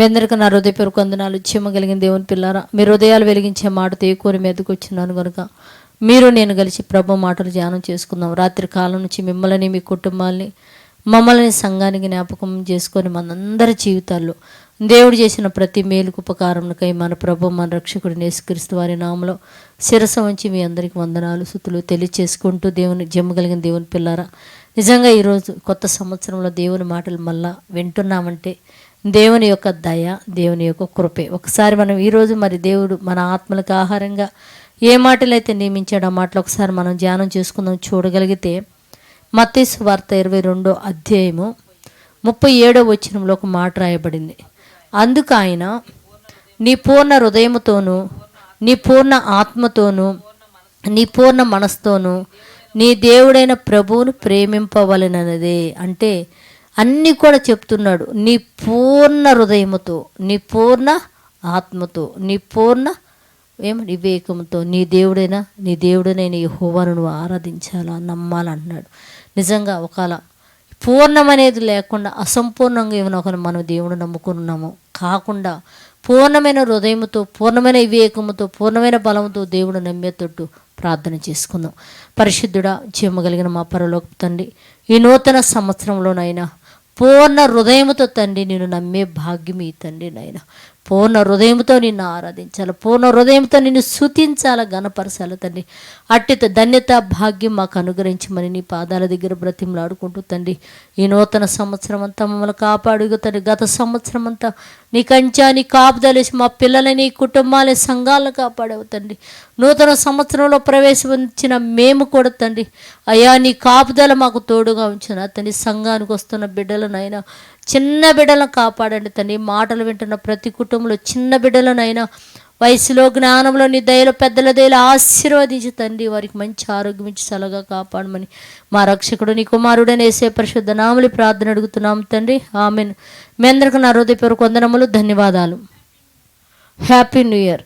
పెందరిక నా హృదయ పేరు కొందనాలు చిమ్మగలిగిన దేవుని పిల్లారా మీ హృదయాలు వెలిగించే మాటతో ఎక్కువ మీదకి వచ్చినాను కనుక మీరు నేను కలిసి ప్రభు మాటలు ధ్యానం చేసుకుందాం. రాత్రి కాలం నుంచి మిమ్మల్ని మీ కుటుంబాల్ని మమ్మల్ని సంఘానికి జ్ఞాపకం చేసుకొని మనందరి జీవితాల్లో దేవుడు చేసిన ప్రతి మేలుకు ఉపకారంకై మన ప్రభు మన రక్షకుడు నేసుక్రీస్తు వారి నామలో శిరస వంచి మీ అందరికి వందనాలు సుతులు తెలియచేసుకుంటూ దేవుని జమ్మగలిగిన దేవుని పిల్లారా నిజంగా ఈరోజు కొత్త సంవత్సరంలో దేవుని మాటలు మళ్ళా వింటున్నామంటే దేవుని యొక్క దయ దేవుని యొక్క కృపే. ఒకసారి మనం ఈరోజు మరి దేవుడు మన ఆత్మలకు ఆహారంగా ఏ మాటలైతే నియమించాడో ఆ మాటలు ఒకసారి మనం ధ్యానం చేసుకుందాం చూడగలిగితే మత్తీసు వార్త ఇరవై రెండో అధ్యాయము ముప్పై ఏడో వచ్చినంలో ఒక మాట రాయబడింది. అందుకు ఆయన నీ పూర్ణ హృదయముతోనూ నీ పూర్ణ ఆత్మతోనూ నీ పూర్ణ మనస్తోనూ నీ దేవుడైన ప్రభువును ప్రేమింపవలనదే అంటే అన్నీ కూడా చెప్తున్నాడు. నీ పూర్ణ హృదయముతో నీ పూర్ణ ఆత్మతో నీ పూర్ణ ఏమో? వివేకంతో నీ దేవుడైనా నీ దేవుడైన ఈ హోవాను నువ్వు ఆరాధించాలా నమ్మాలంటున్నాడు నిజంగా ఒకవేళ పూర్ణమనేది లేకుండా అసంపూర్ణంగా ఏమైనా ఒక మనం దేవుడు నమ్ముకున్నాము కాకుండా పూర్ణమైన హృదయముతో పూర్ణమైన వివేకముతో పూర్ణమైన బలముతో దేవుడు నమ్మేటట్టు ప్రార్థన చేసుకుందాం. పరిశుద్ధుడా జీవమగలిగిన మా పరలోక తండ్రి ఈ నూతన సంవత్సరంలోనైనా పూర్ణ హృదయముతో తండ్రి నేను నమ్మే భాగ్యం ఈ తండ్రి నాయన పూర్ణ హృదయంతో నిన్ను ఆరాధించాలి. పూర్ణ హృదయంతో నిన్ను స్థుతించాలి గణపరచాలి తండ్రి అట్టి ధన్యత భాగ్యం మాకు అనుగ్రహించమని నీ పాదాల దగ్గర బ్రతిమలాడుకుంటూ తండ్రి ఈ నూతన సంవత్సరం అంతా మమ్మల్ని కాపాడు తండ్రి గత సంవత్సరం అంతా నీ కంచా నీ కాపుదలేసి మా పిల్లలని కుటుంబాలని సంఘాలను కాపాడేవు తండ్రి నూతన సంవత్సరంలో ప్రవేశించిన మేము కూడా తండ్రి అయ్యా నీ కాపుదల మాకు తోడుగా ఉంచిన తండ్రి సంఘానికి వస్తున్న బిడ్డలనైనా చిన్న బిడ్డలను కాపాడండి తండ్రి మాటలు వింటున్న ప్రతి కుటుంబంలో చిన్న బిడ్డలనైనా వయసులో జ్ఞానంలో నీ దయలో పెద్దల దయలో ఆశీర్వదించి తండ్రి. వారికి మంచి ఆరోగ్యం ఇచ్చి సలగా కాపాడమని మా రక్షకుడు నీ కుమారుడని వేసే పరిశుద్ధ నామలి ప్రార్థన అడుగుతున్నాం తండ్రి. ఆమెను. మీ అందరికీ నా హృదయపూర్వక వందనములు ధన్యవాదాలు. Happy new year.